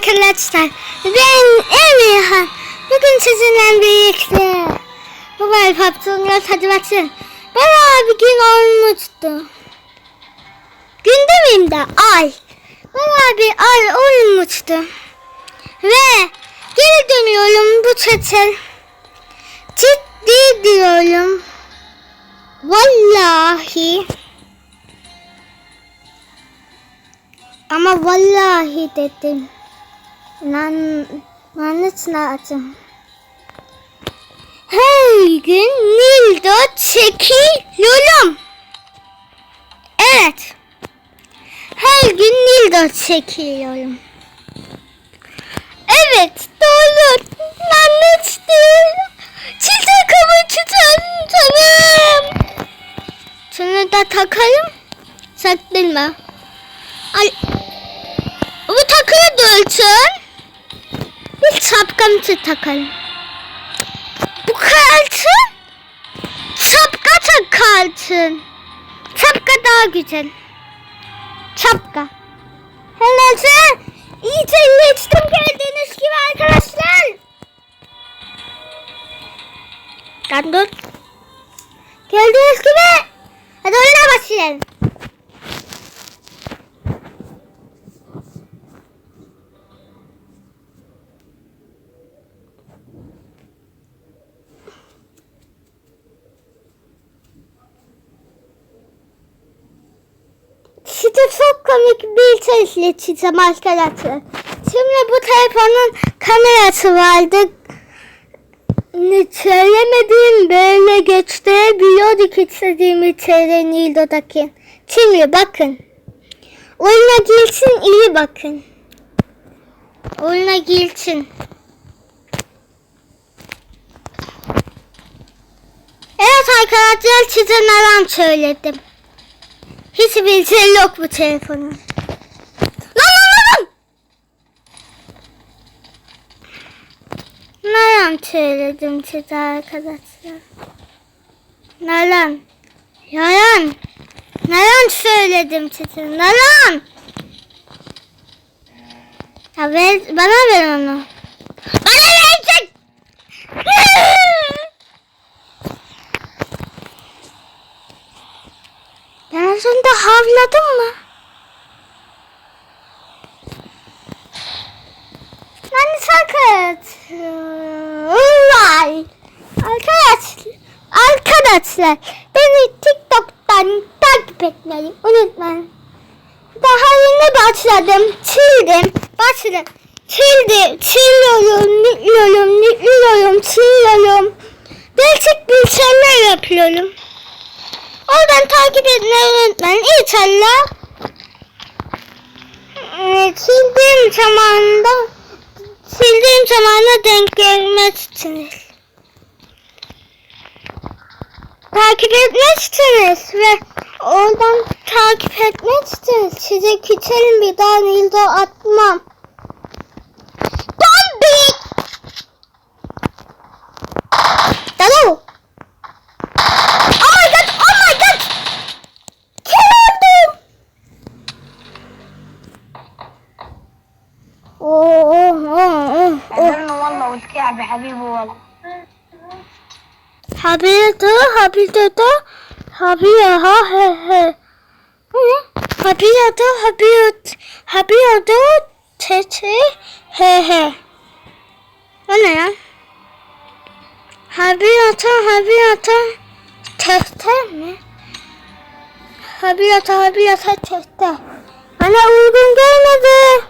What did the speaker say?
arkadaşlar. Ben Emirhan. Bugün sizinle birlikte bu var papatyalar hadi bakın. Bayağı bir gün olmuştu. Gün demeyeyim de ay. Bayağı bir ay olmuştu. Ve geri dönüyorum bu çete. Ciddi diyorum. Vallahi. Ama vallahi dedim. İnan, lanet lazım. Her gün Nildo çekiyorum. Evet. Her gün Nildo çekiyorum. Evet doğru. Lanet değil. Çiçek kabı tutalım tamam. Şunu da takalım. Saklanma. Ay. Bu takıya dölçün. Bir şapkamızı takalım. Bu kalsın. Şapka takalsın. Şapka daha güzel. Şapka. Hele iyice iletiştim gördüğünüz gibi arkadaşlar. Lan dur. Gördüğünüz gibi. Hadi oyuna başlayalım. Size çok komik bir şey izleteceğim arkadaşlar. Şimdi bu telefonun kamerası vardı. Söylemediğim böyle gösterebiliyorduk istediğimi Terenildo'daki. Şimdi bakın. Oyuna girsin iyi bakın. Oyuna girsin. Evet arkadaşlar size neler söyledim. Hiçbir şey yok bu telefonun. Lan lan lan! Nalan söyledim size arkadaşlar. Nalan. Yalan. Nalan söyledim size. Nalan. Ya ver, bana ver onu. Bana Önce havladım mı? Ben sakız. Vay. Arkadaşlar, arkadaşlar beni TikTok'tan takip etmeyi unutmayın. Daha yeni başladım. Çildim. Başladım. Çildim. Çiliyorum. Nüklüyorum. Nüklüyorum. Çiliyorum. Değişik bir şeyler yapıyorum. Oradan takip etmeyi unutmayın. İnşallah sildiğim zamanda sildiğim zamana denk gelmezsiniz. Takip etmezsiniz ve oradan takip etmezsiniz. Size küçelim bir daha Nildo atmam. Tamam. Habiyata, habiyata, habiyaha, he he. Habiyata, habiyat, habiyata, te te, he he. O ne ya? Habiyata, habiyata, tehte mi? Habiyata, habiyata, tehte. Bana uygun gelmedi.